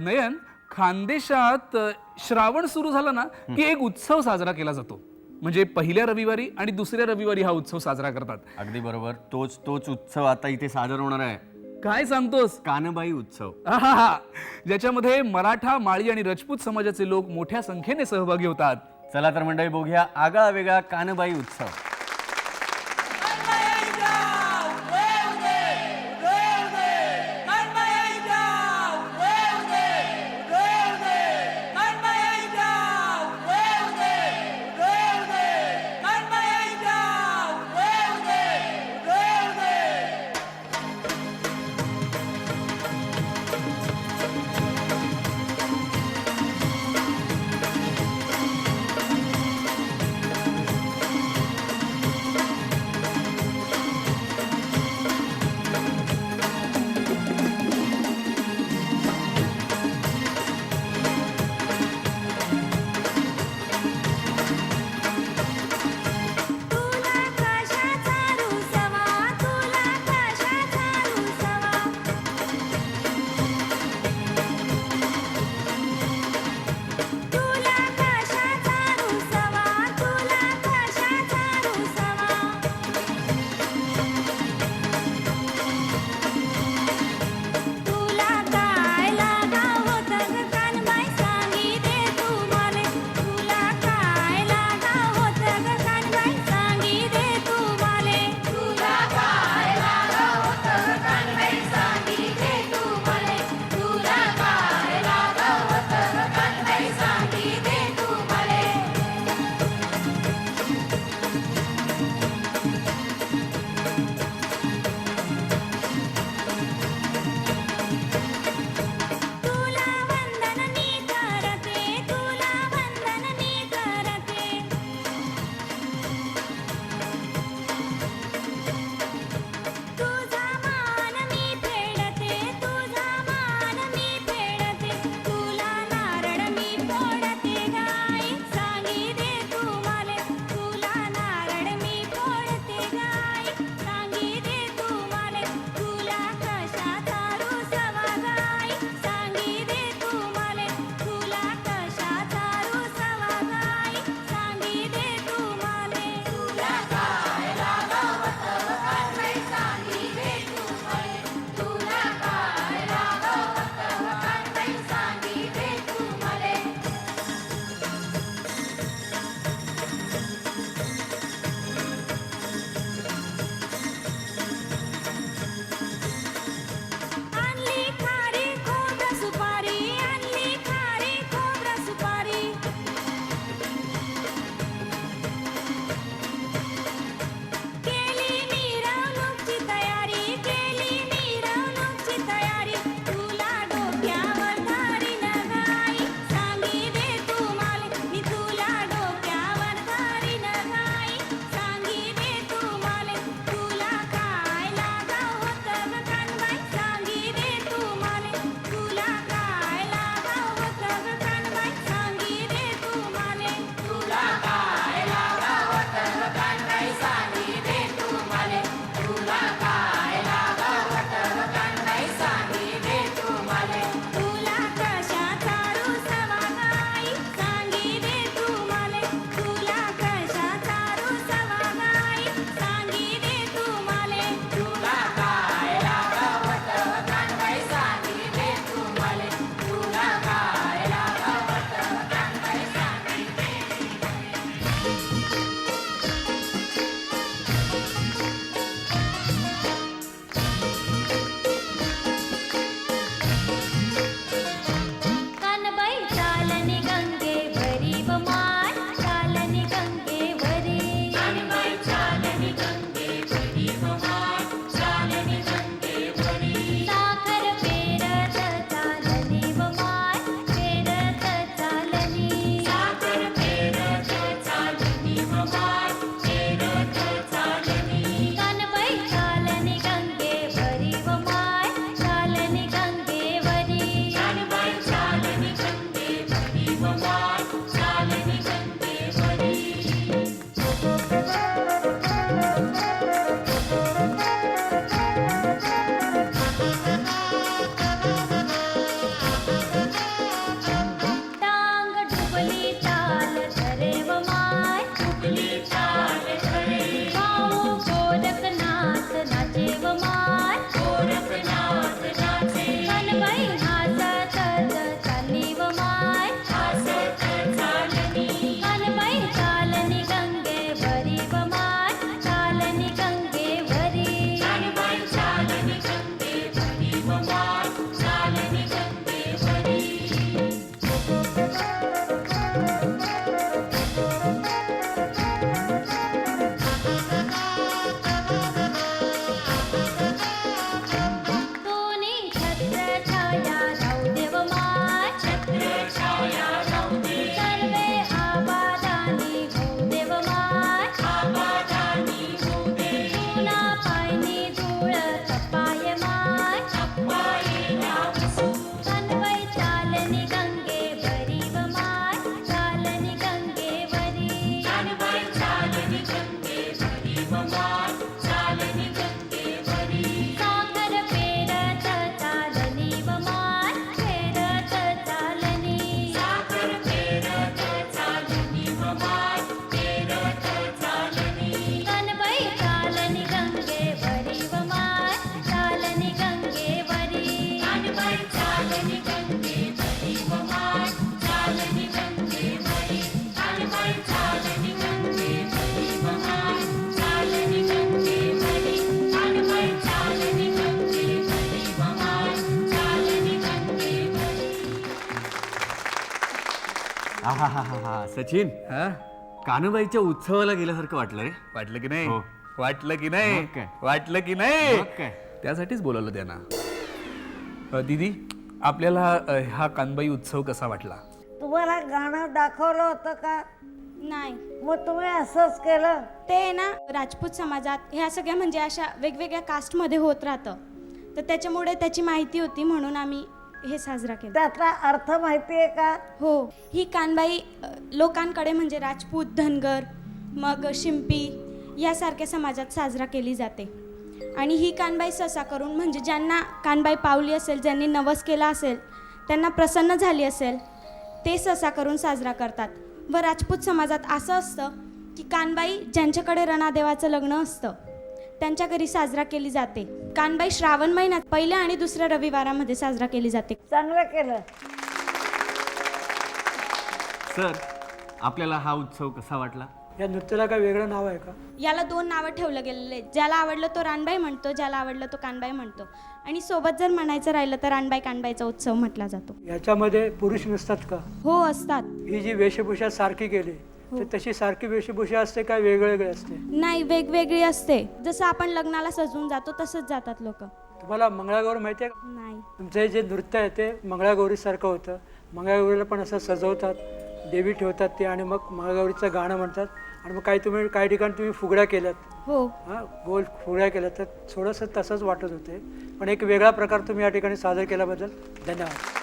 नयन खानदेशात श्रावण सुरू झाला ना की एक उत्सव साजरा केला जातो. म्हणजे पहिल्या रविवारी आणि दुसऱ्या रविवारी हा उत्सव साजरा करतात. अगदी बरोबर. तोच तोच उत्सव आता इथे सादर होणार आहे. काय सांगतोस? कानबाई उत्सव. आहाहा. ज्याच्यामध्ये मराठा माळी आणि राजपूत समाजाचे लोक मोठ्या संख्येने सहभागी होतात. चला तर मंडळी बघूया आगळा वेगळा कानबाई उत्सव. हा हा हा हा. सचिन हा? कानुबाईच्या उत्सवाला गेल्यासारखं वाटलं रे. वाटलं की नाही? हो. वाटलं की नाही? काय? वाटलं की नाही? मग काय? त्यासाठीच बोलवलं त्यांना. अ, दीदी आपल्याला अ, हा कानबाई उत्सव कसा वाटला? तुम्हाला गाणं दाखवलं होतं का? नाही. मग तुम्ही असंच केलं? ते ना राजपूत समाजात ह्या सगळ्या म्हणजे अशा वेगवेगळ्या कास्टमध्ये होत राहतं. तर त्याच्यामुळे त्याची माहिती होती म्हणून आम्ही हे साजरा केलं. त्यातला अर्थ माहिती आहे का? हो. ही कानबाई अ, लोकांकडे म्हणजे राजपूत धनगर मग शिंपी यासारख्या समाजात साजरा केली जाते. आणि ही कानबाई ससा करून म्हणजे ज्यांना कानबाई पावली असेल ज्यांनी नवस केला असेल त्यांना प्रसन्न झाली असेल ते ससा करून साजरा करतात. व राजपूत समाजात असं असतं की कानबाई ज्यांच्याकडे रणादेवाचं लग्न असतं त्यांच्या घरी साजरा केली जाते. कानबाई श्रावण महिन्यात पहिल्या आणि दुसऱ्या रविवारामध्ये साजरा केली जाते. चांगलं केलं. सर आपल्याला हा उत्सव कसा वाटला? या नृत्याला काय वेगळं नाव आहे का? याला दोन नावं ठेवलं गेलेले आहेत. ज्याला आवडलं तो रानबाई म्हणतो ज्याला आवडलं तो कानबाई म्हणतो. आणि सोबत जर म्हणायचं राहिलं तर रानबाई कानबाईचा उत्सव म्हटला जातो. याच्यामध्ये पुरुष नसतात का? हो असतात. ही जी वेशभूषा सारखी केली तर तशी सारखी वेशभूषा असते काय वेगवेगळे असते? नाही वेगवेगळी असते. जसं आपण लग्नाला सजवून जातो तसंच जातात लोक. तुम्हाला मंगळागौर माहिती आहे का? नाही. तुमचं हे जे नृत्य आहे ते मंगळागौरीसारखं होतं. मंगळागौरीला पण असं सजवतात देवी ठेवतात ते आणि मग मंगळागौरीचं गाणं म्हणतात. आणि मग काही तुम्ही काही ठिकाणी तुम्ही फुगड्या केल्यात. हो. हां गोल फुगड्या केल्यात. तर थोडंसं तसंच वाटत होते. पण एक वेगळा प्रकार तुम्ही या ठिकाणी सादर केल्याबद्दल धन्यवाद.